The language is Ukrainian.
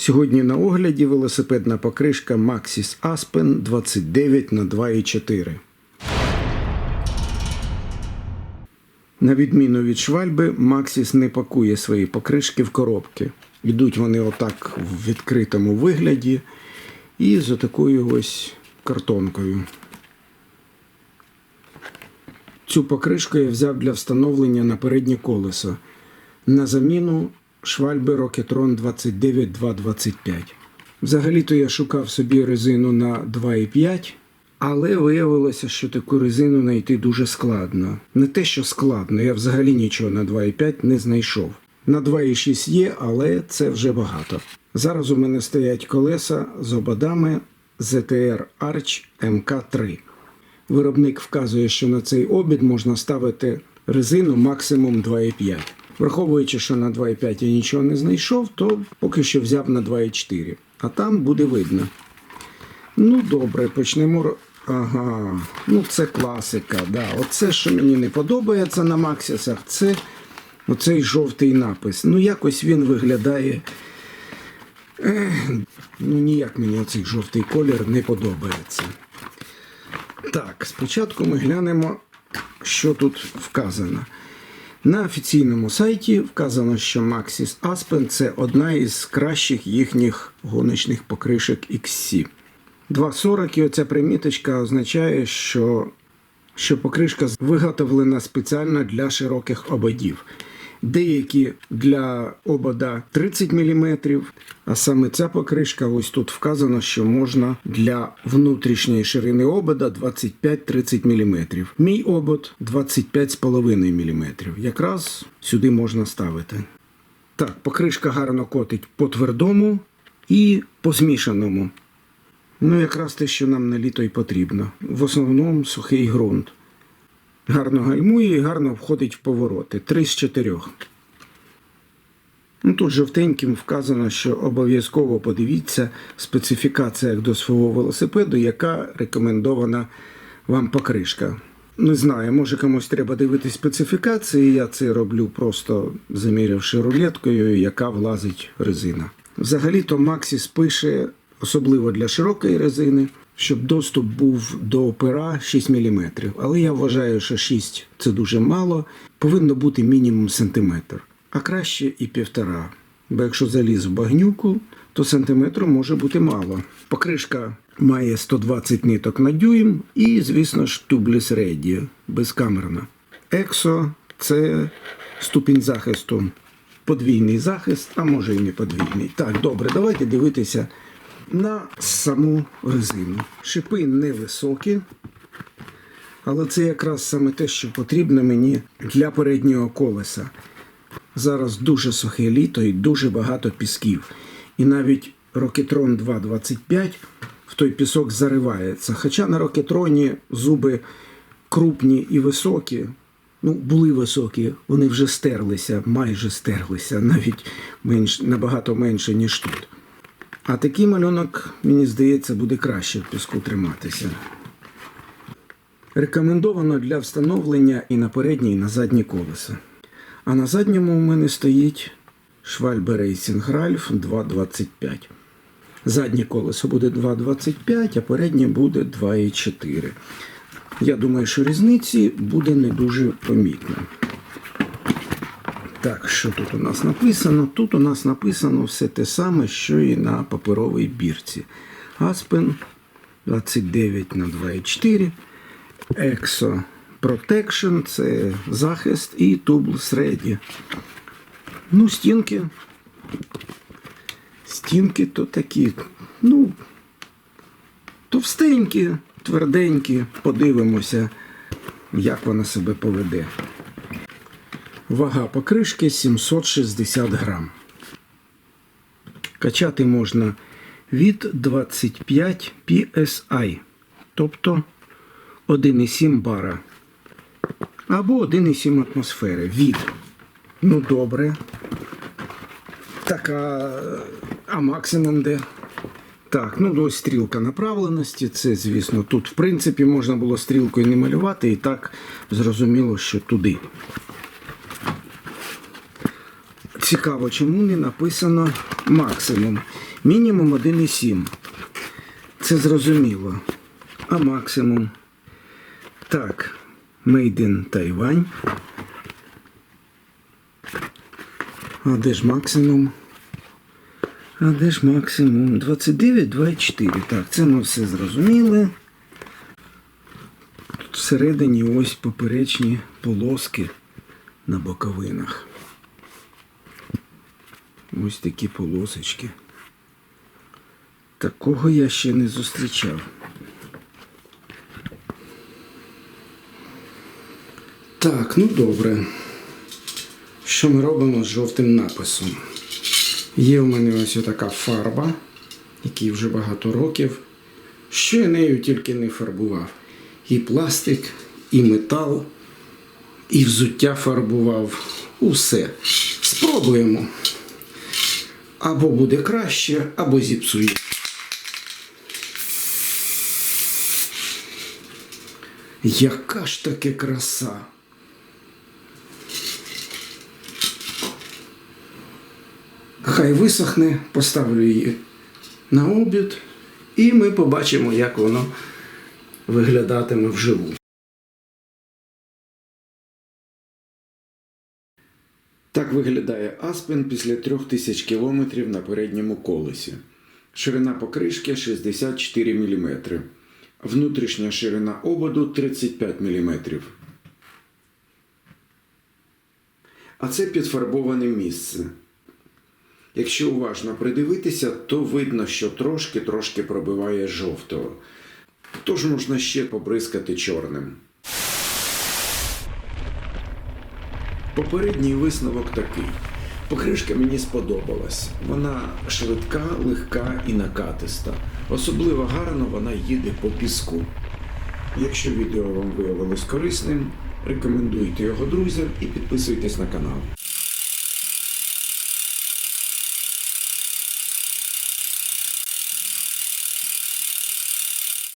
Сьогодні на огляді велосипедна покришка Maxis Aspen 29 на 2,4. На відміну від швальби, Maxis не пакує свої покришки в коробки. Йдуть вони отак в відкритому вигляді і з отакою ось картонкою. Цю покришку я взяв для встановлення на переднє колесо на заміну швальби Rocketron 29225. Взагалі-то я шукав собі резину на 2,5, але виявилося, що таку резину знайти дуже складно. Не те, що складно, я взагалі нічого на 2,5 не знайшов. На 2,6 є, але це вже багато. Зараз у мене стоять колеса з ободами ZTR Arch MK3. Виробник вказує, що на цей обід можна ставити резину максимум 2,5. Враховуючи, що на 2,5 я нічого не знайшов, то поки що взяв на 2,4. А там буде видно. Ну, добре, почнемо. Ага, ну це класика. Да. Оце, що мені не подобається на Максісах, це оцей жовтий напис. Ну, якось він виглядає. Ну, ніяк мені оцей жовтий колір не подобається. Так, спочатку ми глянемо, що тут вказано. На офіційному сайті вказано, що Maxis Aspen це одна із кращих їхніх гоночних покришок XC. 2.40 і оця приміточка означає, що, що покришка виготовлена спеціально для широких ободів. Деякі для обода 30 мм, а саме ця покришка, ось тут вказано, що можна для внутрішньої ширини обода 25-30 мм. Мій обод 25,5 мм. Якраз сюди можна ставити. Так, покришка гарно котить по твердому і по змішаному. Ну, якраз те, що нам на літо й потрібно. В основному сухий ґрунт. Гарно гальмує і гарно входить в повороти. Три з чотирьох. Ну, тут жовтеньким вказано, що обов'язково подивіться в специфікаціях до свого велосипеду, яка рекомендована вам покришка. Не знаю, може комусь треба дивитись специфікації. Я це роблю просто замірявши рулеткою, яка влазить резина. Взагалі-то Максіс пише, особливо для широкої резини, щоб доступ був до пера 6 мм. Але я вважаю, що 6 це дуже мало, повинно бути мінімум сантиметр, а краще і півтора. Бо якщо заліз в багнюку, то сантиметру може бути мало. Покришка має 120 ниток на дюйм і, звісно ж, тубліс реді, безкамерна. Ексо це ступінь захисту. Подвійний захист, а може і не подвійний. Так, добре, давайте дивитися на саму резину. Шипи невисокі, але це якраз саме те, що потрібно мені для переднього колеса. Зараз дуже сухе літо і дуже багато пісків. І навіть Рокетрон 2.25 в той пісок заривається. Хоча на Рокетроні зуби крупні і високі, ну, були високі, вони вже стерлися, майже стерлися, навіть менш, набагато менше, ніж тут. А такий малюнок, мені здається, буде краще в піску триматися. Рекомендовано для встановлення і на переднє, і на заднє колесо. А на задньому у мене стоїть Schwalbe Racing Ralph 2.25. Заднє колесо буде 2.25, а переднє буде 2.4. Я думаю, що різниці буде не дуже помітно. Так, що тут у нас написано? Тут у нас написано все те саме, що і на паперовій бірці. Aspen 29 на 2,4. Exo Protection це захист і Tubeless Ready. Ну, стінки. Стінки то такі, ну, товстенькі, тверденькі. Подивимося, як вона себе поведе. Вага покришки 760 грам. Качати можна від 25 PSI, тобто 1,7 бара. Або 1,7 атмосфери. Від. Ну добре. Так, а, а максимум де? Так, ну ось стрілка направленості. Це, звісно, тут, в принципі, можна було стрілкою не малювати, і так зрозуміло, що туди. Цікаво, чому не написано максимум. Мінімум 1,7. Це зрозуміло. А максимум. Так, Made in Тайвань. А де ж максимум? А де ж максимум? 29, 24. Так, це ми все зрозуміли. Тут всередині ось поперечні полоски на боковинах. Ось такі полосочки. Такого я ще не зустрічав. Так, ну добре. Що ми робимо з жовтим написом? Є в мене ось така фарба, якій вже багато років. Що я нею тільки не фарбував. І пластик, і метал, і взуття фарбував. Усе. Спробуємо. Або буде краще, або зіпсує. Яка ж таки краса! Хай висохне, поставлю її на обід, і ми побачимо, як воно виглядатиме вживу. Так виглядає Аспен після 3000 кілометрів на передньому колесі. Ширина покришки 64 мм. Внутрішня ширина ободу 35 мм. А це підфарбоване місце. Якщо уважно придивитися, то видно, що трошки-трошки пробиває жовтого. Тож можна ще побризкати чорним. Попередній висновок такий. Покришка мені сподобалась. Вона швидка, легка і накатиста. Особливо гарно вона їде по піску. Якщо відео вам виявилось корисним, рекомендуйте його друзям і підписуйтесь на канал.